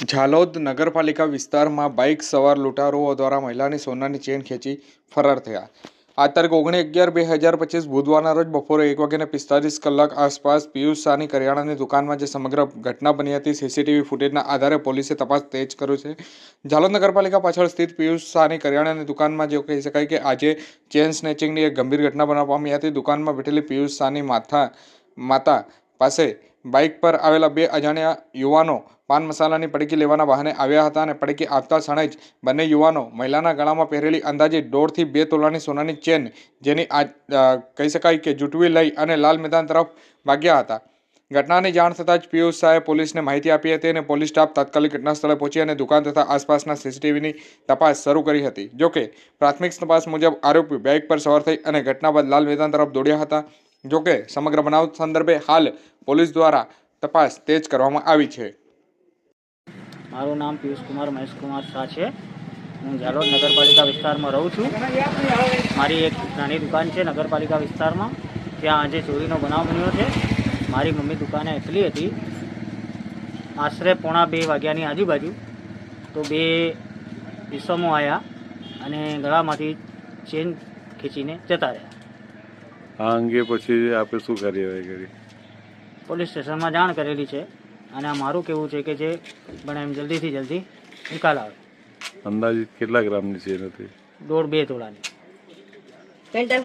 ઝાલોદ નગરપાલિકા વિસ્તારમાં બાઇક સવાર લૂંટારુઓ દ્વારા મહિલાની સોનાની ચેન ખેંચી ફરાર થયા. આ તારીખ ઓગણી અગિયાર બે હજાર પચીસ બુધવારના રોજ બપોરે એક વાગ્યાને પિસ્તાલીસ કલાક આસપાસ પિયુષ શાહની કરિયાણાની દુકાનમાં જે સમગ્ર ઘટના બની હતી, સીસીટીવી ફૂટેજના આધારે પોલીસે તપાસ તેજ કર્યો છે. ઝાલોદ નગરપાલિકા પાછળ સ્થિત પિયુષ શાહની કરિયાણાની દુકાનમાં જે કહી શકાય કે આજે ચેન સ્નેચિંગની એક ગંભીર ઘટના બનવા પામી હતી. દુકાનમાં બેઠેલી પિયુષ શાહની માથા, માતા પાસે બાઇક પર આવેલા બે અજાણ્યા યુવાનો પાન મસાલાની પડકી લેવાના વાહને આવ્યા હતા અને પડકી આપતા ક્ષણે જ બંને યુવાનો મહિલાના ગળામાં પહેરેલી અંદાજે દોઢથી બે તોલાની સોનાની ચેન, જેની આ કહી શકાય કે જૂટવી લઈ અને લાલ મેદાન તરફ ભાગ્યા હતા. ઘટનાની જાણ થતાં જ પિયુષ શાહે પોલીસને માહિતી આપી હતી અને પોલીસ સ્ટાફ તાત્કાલિક ઘટના સ્થળે પહોંચી અને દુકાન તથા આસપાસના સીસીટીવીની તપાસ શરૂ કરી હતી. જોકે પ્રાથમિક તપાસ મુજબ આરોપી બાઇક પર સવાર થઈ અને ઘટના બાદ લાલ મેદાન તરફ દોડ્યા હતા. જોકે સમગ્ર બનાવ સંદર્ભે હાલ પોલીસ દ્વારા તપાસ તેજ કરવામાં આવી છે. મારું નામ પિયુષ કુમાર મહેશ શાહ છે. હું ઝાલોદ નગરપાલિકા વિસ્તારમાં રહું છું. મારી એક નાની દુકાન છે નગરપાલિકા વિસ્તારમાં. ત્યાં આજે ચોરીનો બનાવ બન્યો છે. મારી મમ્મી દુકાને એટલી હતી. આશરે પોણા બે વાગ્યાની આજુબાજુ તો બે ઈસમો આવ્યા અને ગળામાંથી ચેન ખેંચીને જતા રહ્યા. આ અંગે પછી આપણે શું કાર્યવાહી કરી? પોલીસ સ્ટેશનમાં જાણ કરેલી છે. અને આ મારું કેવું છે કે જે પણ એમ જલ્દીથી જલ્દી નિકાલ આવે. અંદાજિત કેટલા ગ્રામની છે નથી દોઢ બે તોલાની.